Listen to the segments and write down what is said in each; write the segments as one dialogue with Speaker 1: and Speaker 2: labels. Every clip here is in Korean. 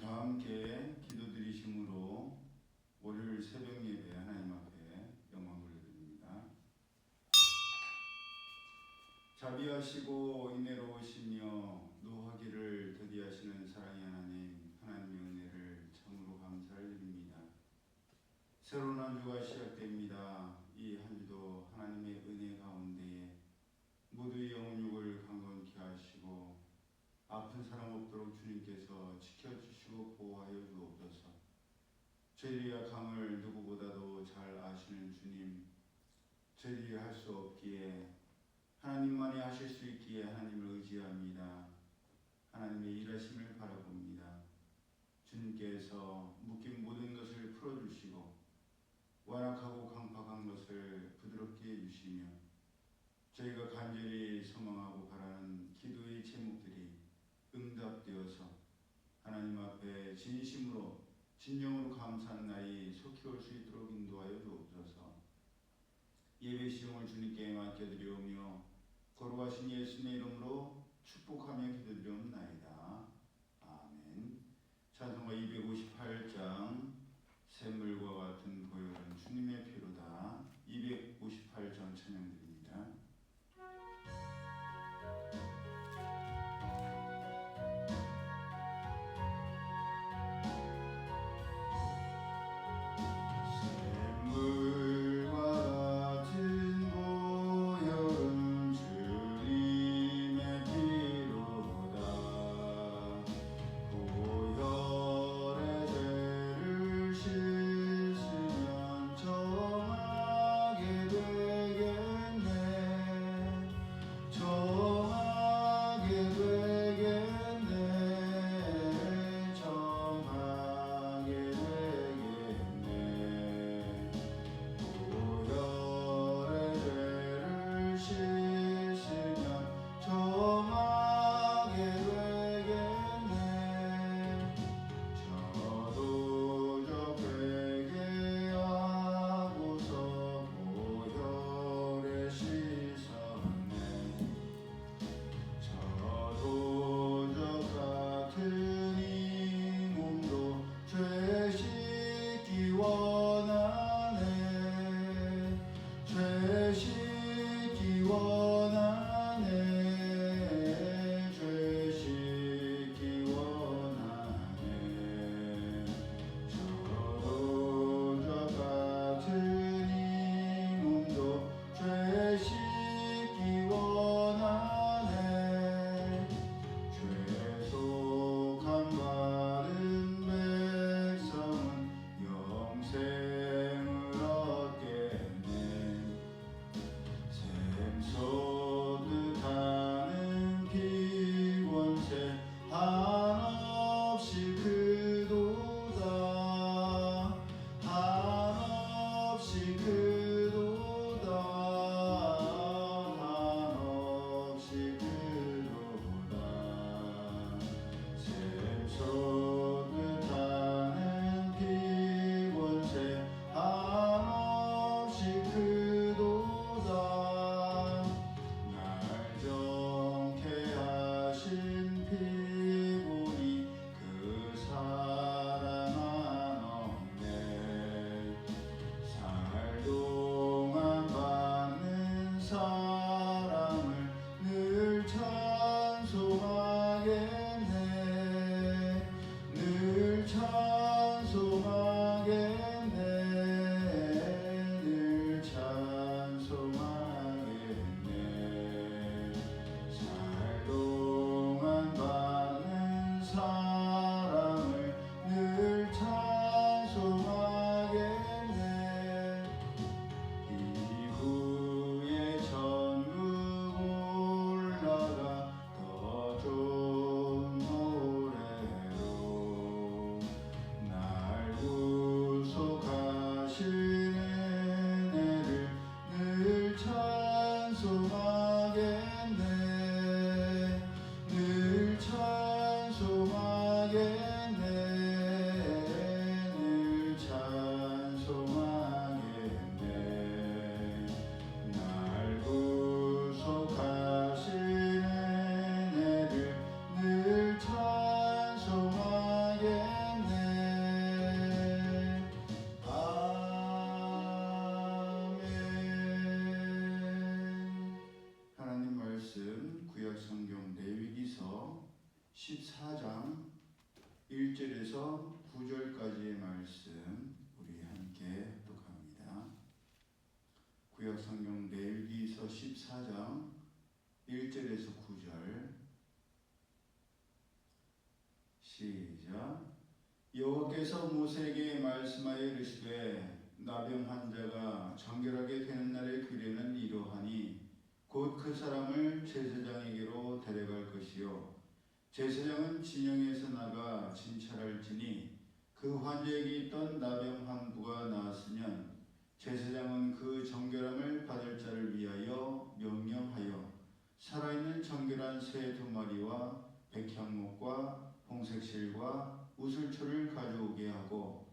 Speaker 1: 다 함께 기도드리심으로 월요일 새벽 예배 하나님 앞에 영광 돌려드립니다. 자비하시고 인내로우시며 노하기를 더디하시는 사랑의 하나님 하나님의 은혜를 참으로 감사를 드립니다. 새로운 한 주가 시작됩니다. 이 한 주도 하나님의 은혜 가운데에 모두의 영혼 육을 강건케 하시고 아픈 사람 없도록 주님께서 지켜주시 고 보호하여 주옵소서. 저희의 약함을 누구보다도 잘 아시는 주님, 저희들이 할 수 없기에 하나님만이 하실 수 있기에 하나님을 의지합니다. 하나님의 일하심을 바라봅니다. 주님께서 묶인 모든 것을 풀어주시고 완악하고 강팍한 것을 부드럽게 해주시며 저희가 간절히 소망하고 바라는 기도의 제목들이 응답되어서 하나님 앞에 진심으로 진정으로 감사하는 날이 속히 올 수 있도록 인도하여 주옵소서. 예배 시용을 주님께 맡겨드리오며 거룩하신 예수님의 이름으로 축복하며 기도드리옵나이 나병 환자가 정결하게 되는 날의 규례는 이러하니 곧 그 사람을 제사장에게로 데려갈 것이요. 제사장은 진영에서 나가 진찰할지니 그 환자에게 있던 나병 환부가 나았으면 제사장은 그 정결함을 받을 자를 위하여 명령하여 살아있는 정결한 새 두 마리와 백향목과 홍색실과 우슬초를 가져오게 하고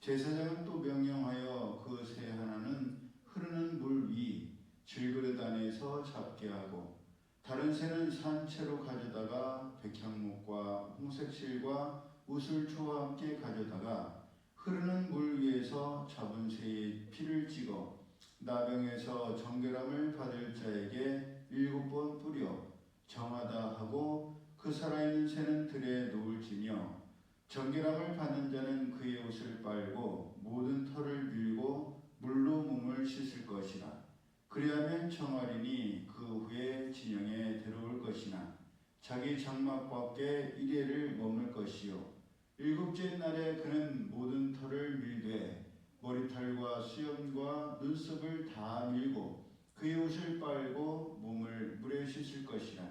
Speaker 1: 제사장은 또 명령하여 그 새 하나는 흐르는 물 위 질그릇 안에서 잡게 하고 다른 새는 산채로 가져다가 백향목과 홍색실과 우슬초와 함께 가져다가 흐르는 물 위에서 잡은 새의 피를 찍어 나병에서 정결함을 받을 자에게 일곱 번 뿌려 정하다 하고 그 살아있는 새는 들에 놓을지며 정결함을 받는 자는 그의 옷을 빨고 모든 털을 밀고 물로 몸을 씻을 것이라. 그리하면 청하리니 그 후에 진영에 들어올 것이나 자기 장막 밖에 이래를 머물 것이요. 일곱째 날에 그는 모든 털을 밀되 머리털과 수염과 눈썹을 다 밀고 그의 옷을 빨고 몸을 물에 씻을 것이라.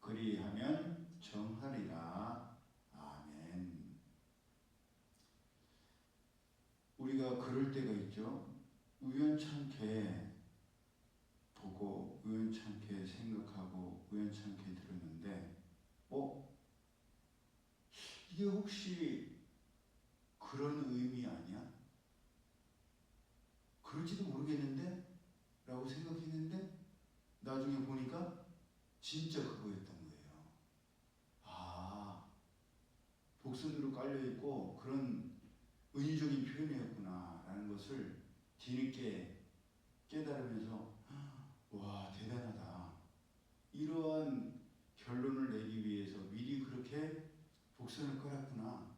Speaker 1: 그리하면 정하리라 아멘 우리가 그럴 때가 있죠 우연찮게 보고 우연찮게 생각하고 우연찮게 들었는데 어? 이게 혹시 그런 의미 아니야? 그럴지도 모르겠는데? 라고 생각했는데 나중에 보니까 진짜 그거였던 거예요. 아, 복선으로 깔려있고 그런 은유적인 표현이었구나 라는 것을 뒤늦게 깨달으면서 와 대단하다. 이러한 결론을 내기 위해서 미리 그렇게 복선을 깔았구나.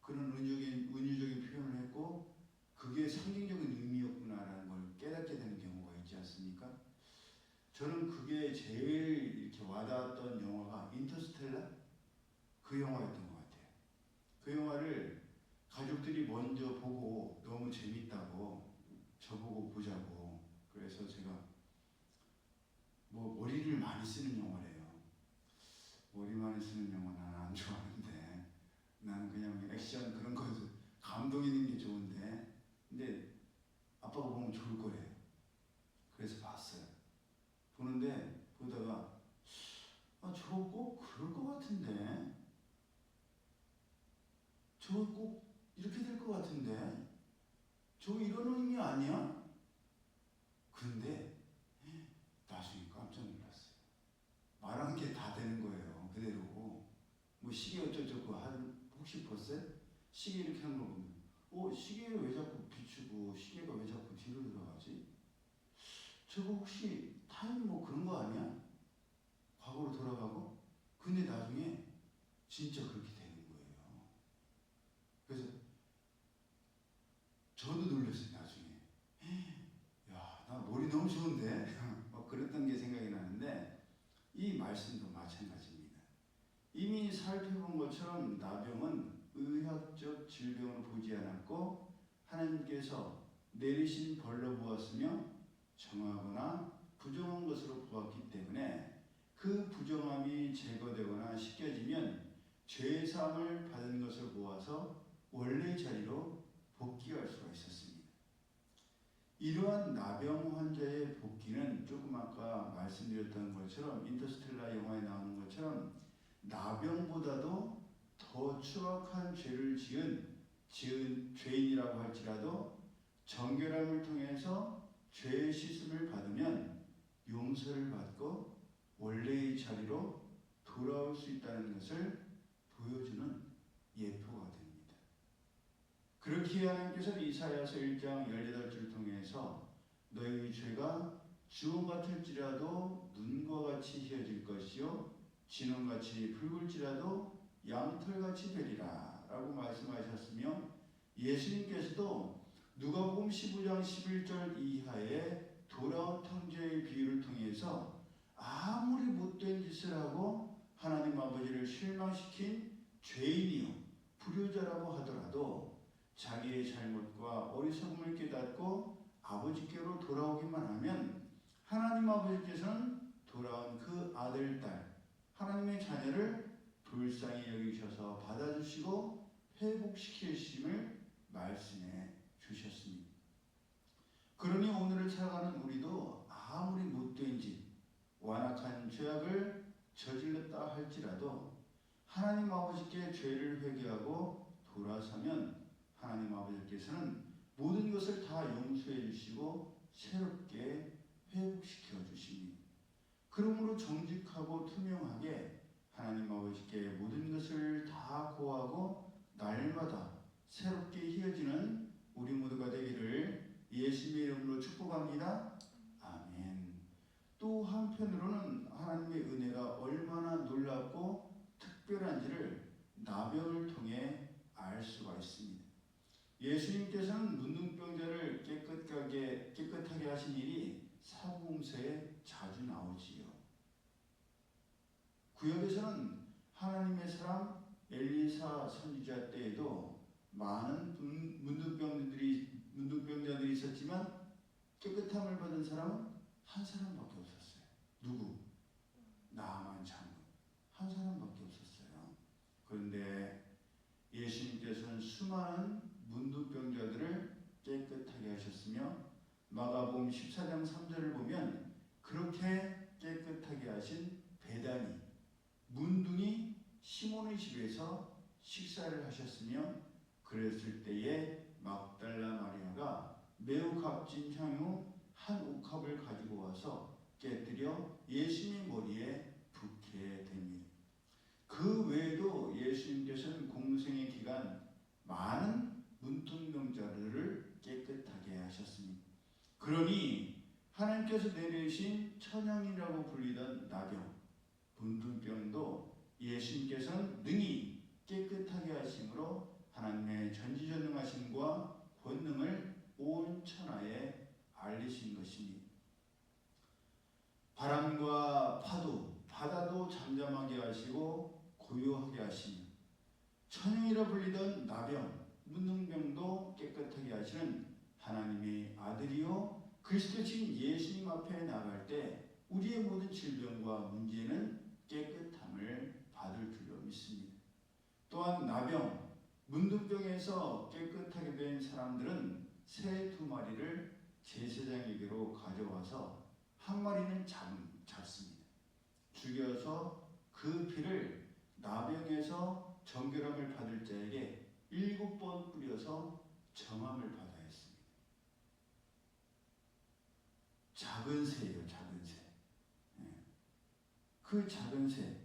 Speaker 1: 그런 은유적인, 은유적인 표현을 했고 그게 상징적인 의미였구나라는 걸 깨닫게 되는 경우가 있지 않습니까? 저는 그게 제일 이렇게 와닿았던 영화가 인터스텔라 그 영화였던 것 같아요. 그 영화를 가족들이 먼저 보고 너무 재밌다고 저보고 보자고 그래서 제가 뭐 머리를 많이 쓰는 영화래요. 머리 많이 쓰는 영화 나는 안 좋아하는데 나는 그냥 액션 그런 거 감동 있는 게 좋은데 근데 아빠가 보면 좋을 거래요. 그래서 봤어요. 보는데 보다가 아 저거 꼭 그럴 것 같은데 저거 꼭 것 같은데 저거 이런 의미 아니야? 근데 나중에 깜짝 놀랐어요. 말한 게 다 되는 거예요. 그대로. 뭐 시계 어쩌저쩌고 한 혹시 봤어요? 시계 이렇게 하는 거 보면 어 시계를 왜 자꾸 비추고 시계가 왜 자꾸 뒤로 들어가지? 저거 혹시 타임 뭐 그런 거 아니야? 과거로 돌아가고? 근데 나중에 진짜 그렇게 되는 거예요. 그래서 저도 놀랐어요 나중에. 야, 나 머리 너무 좋은데? 막 그랬던 게 생각이 나는데 이 말씀도 마찬가지입니다. 이미 살펴본 것처럼 나병은 의학적 질병을 보지 않았고 하나님께서 내리신 벌로 보았으며 정하거나 부정한 것으로 보았기 때문에 그 부정함이 제거되거나 씻겨지면 죄 사함을 받은 것을 보아서 원래 자리로 복귀할 수가 있었습니다. 이러한 나병 환자의 복귀는 조금 아까 말씀드렸던 것처럼 인터스텔라 영화에 나오는 것처럼 나병보다도 더 추악한 죄를 지은 지은 죄인이라고 할지라도 정결함을 통해서 죄의 씻음을 받으면 용서를 받고 원래의 자리로 돌아올 수 있다는 것을 보여주는 예표가 됩니다. 그렇게 하나님께서 이사야서 1장 18절 통해서 너희의 죄가 주홍 같을지라도 눈과 같이 희어질 것이요 진홍같이 붉을지라도 양털같이 되리라 라고 말씀하셨으며 예수님께서도 누가복음 15장 11절 이하의 돌아온 통제의 비유를 통해서 아무리 못된 짓을 하고 하나님 아버지를 실망시킨 죄인이요 불효자라고 하더라도 자기의 잘못과 어리석음을 깨닫고 아버지께로 돌아오기만 하면 하나님 아버지께서는 돌아온 그 아들 딸 하나님의 자녀를 불쌍히 여기셔서 받아주시고 회복시키심을 말씀해 주셨습니다. 그러니 오늘을 살아가는 우리도 아무리 못된 짓, 완악한 죄악을 저질렀다 할지라도 하나님 아버지께 죄를 회개하고 돌아서면 하나님 아버지께서는 모든 것을 다 용서해 주시고 새롭게 회복시켜 주십니다. 그러므로 정직하고 투명하게 하나님 아버지께 모든 것을 다 고하고 날마다 새롭게 희어지는 우리 모두가 되기를 예수님의 이름으로 축복합니다. 아멘. 또 한편으로는 하나님의 은혜가 얼마나 놀랍고 특별한지를 나병을 통해 알 수가 있습니다. 예수님께서는 문둥병자를 깨끗하게 깨끗하게 하신 일이 사복음서에 자주 나오지요. 구약에서는 하나님의 사람 엘리사 선지자 때에도 많은 문- 문둥병들이 문둥병자들이 있었지만 깨끗함을 받은 사람은 한 사람밖에 없었어요. 누구? 나만 장군 한 사람밖에 없었어요. 그런데 예수님께서는 수많은 문둥병자들을 깨끗하게 하셨으며 마가복음 14장 3절을 보면 그렇게 깨끗하게 하신 베다니 문둥이 시몬의 집에서 식사를 하셨으며 그랬을 때에 막달라 마리아가 매우 값진 향유 한 옥합을 가지고 와서 깨뜨려 예수님 머리에 붓게 됩니다. 그 외에도 예수님께서는 공생의 기간 많은 문둥병자들을 깨끗하게 하셨습니다. 그러니 하나님께서 내리신 천향이라고 불리던 나병, 문둥병도 예수님께서는 능히 깨끗하게 하심으로 하나님의 전지전능하심과 권능을 온 천하에 알리신 것입니다. 바람과 파도, 바다도 잠잠하게 하시고 고요하게 하시며 천형이라 불리던 나병, 문둥병도 깨끗하게 하시는 하나님의 아들이요 그리스도 신 예수님 앞에 나갈 때 우리의 모든 질병과 문제는 깨끗함을 받을 줄로 믿습니다. 또한 나병, 문둥병에서 깨끗하게 된 사람들은 새 두 마리를 제사장에게로 가져와서 한 마리는 잡, 잡습니다. 죽여서 그 피를 나병에서 정결함을 받을 자에게 일곱 번 뿌려서 정함을 받아야 했습니다. 작은 새예요, 작은 새. 예. 그 작은 새.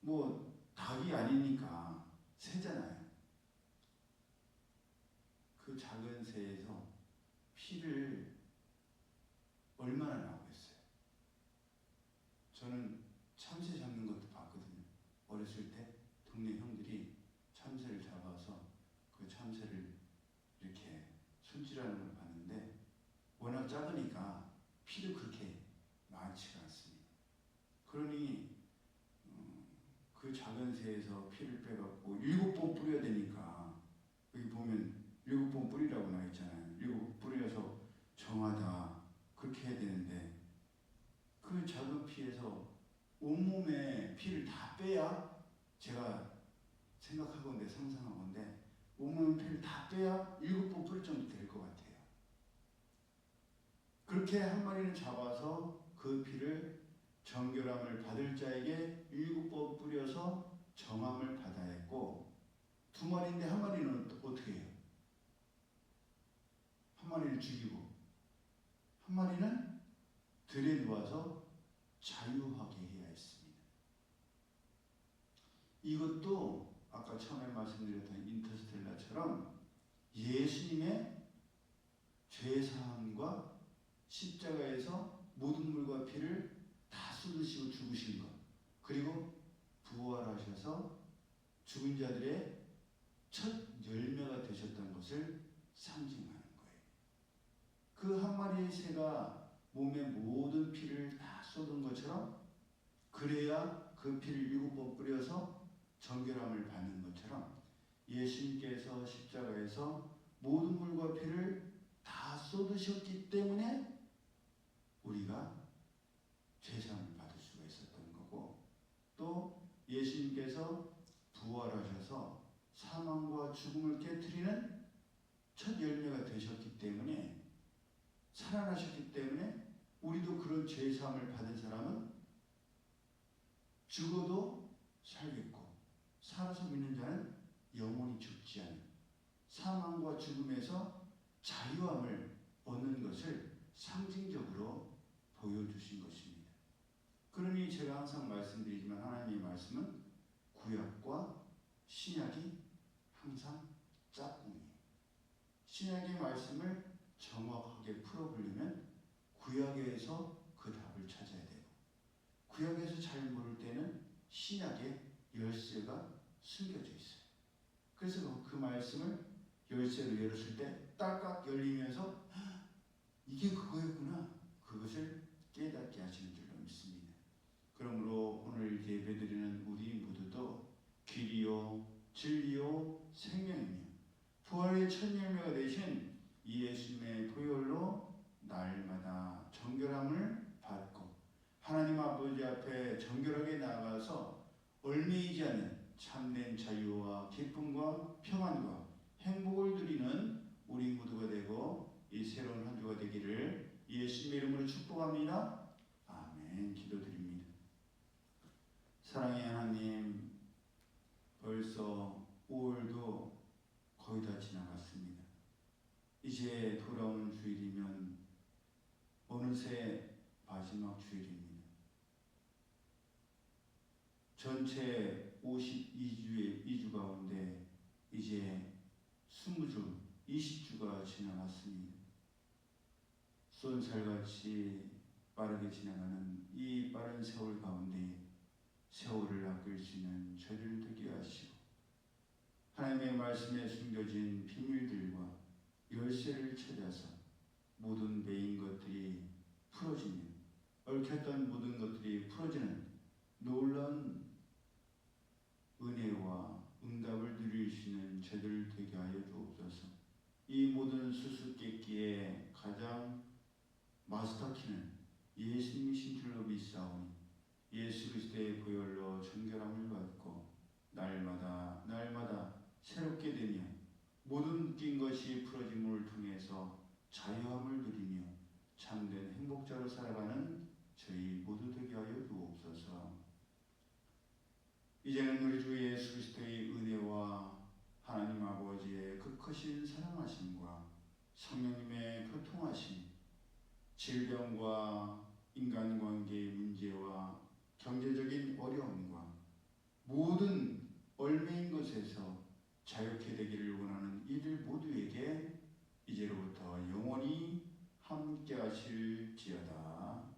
Speaker 1: 뭐 닭이 아니니까 새잖아요. 그 작은 새에서 피를 얼마나 나오겠어요? 저는 참새 잡는 것도 봤거든요. 어렸을 때 동네 형들이 참새를 잡아서 그 참새를 이렇게 손질하는 걸 봤는데 워낙 작으니까 피도 그렇게 많지가 않습니다. 그러니 음, 그 작은 새에서 피를 빼갖고 일곱 번 뿌려야 되니까 여기 보면 일곱 번 뿌리라고 나와 있잖아요. 일곱 번 뿌려서 정하다 그렇게 해야 되는데 그 작은 피에서 온몸에 피를 다 빼야 제가 생각하건데 상상하건데 온몸에 피를 다 빼야 일곱 번 뿌릴 정도 될 것 같아요. 그렇게 한 마리를 잡아서 그 피를 정결함을 받을 자에게 일곱 번 뿌려서 정함을 받아야 했고 두 마리인데 한 마리는 어떻게 해요? 한 마리를 죽이고 한 마리는 들에 누워서 자유하게 해야 했습니다. 이것도 아까 처음에 말씀드렸던 인터스텔라처럼 예수님의 죄사함과 십자가에서 모든 물과 피를 다 쏟으시고 죽으신 것 그리고 부활하셔서 죽은 자들의 첫 열매가 되셨다는 것을 거예요. 그 한 마리의 새가 몸의 모든 피를 다 쏟은 것처럼 그래야 그 피를 일곱 번 뿌려서 정결함을 받는 것처럼 예수님께서 십자가에서 모든 물과 피를 다 쏟으셨기 때문에 우리가 죄사함을 받을 수가 있었던 거고 또 예수님께서 부활하셔서 사망과 죽음을 깨뜨리는 첫 열매가 되셨기 때문에 살아나셨기 때문에 우리도 그런 죄사함을 받은 사람은 죽어도 살겠고 살아서 믿는 자는 영원히 죽지 않은 사망과 죽음에서 자유함을 얻는 것을 상징적으로 보여주신 것입니다. 그러니 제가 항상 말씀드리지만 하나님의 말씀은 구약과 신약이 항상 짝꿍이에요. 신약의 말씀을 정확하게 풀어보려면 구약에서 그 답을 찾아야 되고 구약에서 잘 모를 때는 신약의 열쇠가 숨겨져 있어요. 그래서 그 말씀을 열쇠로 열었을 때 딸깍 열리면서 "헉, 이게 그거였구나 그것을 깨닫게 하시는 줄로 믿습니다. 그러므로 오늘 예배드리는 우리 모두도 길이요 진리요 생명이며 부활의 첫 열매가 되신 이 예수님의 보혈로 정결함을 받고 하나님 아버지 앞에 정결하게 나아가서 얼매이지 않는 참된 자유와 기쁨과 평안과 행복을 누리는 우리 모두가 되고 이 새로운 한 주가 되기를 예수님의 이름으로 축복합니다. 아멘. 기도드립니다. 사랑의 하나님, 벌써 5월도 거의 다 지나갔습니다. 이제 돌아오는 주일이면 어느새 마지막 주일입니다. 전체 52주의 2주 가운데 이제 20주, 20주가 지나갔습니다. 쏜살같이 빠르게 지나가는 이 빠른 세월 가운데 세월을 아낄 수 있는 저를 되게 하시고 하나님의 말씀에 숨겨진 비밀들과 열쇠를 찾아서 모든 매인 것들이 풀어지며 얽혔던 모든 것들이 풀어지는 놀라운 은혜와 응답을 누릴 수 있는 저들 되게 하여 주옵소서. 이 모든 수수께끼의 가장 마스터키는 예수님이신 줄로 믿사오니 예수 그리스도의 보혈로 정결함을 받고 날마다 날마다 새롭게 되며 모든 낀 것이 풀어짐을 통해서 자유함을 누리며 참된 행복자로 살아가는 저희 모두 되게 하여 주옵소서. 이제는 우리 주 예수 그리스도의 은혜와 하나님 아버지의 그 크신 사랑하심과 성령님의 교통하심, 질병과 인간관계의 문제와 경제적인 어려움과 모든 얼매인 것에서 자유케 되기를 원하는 이들 모두에게 이제로부터 영원히 함께 하실지어다.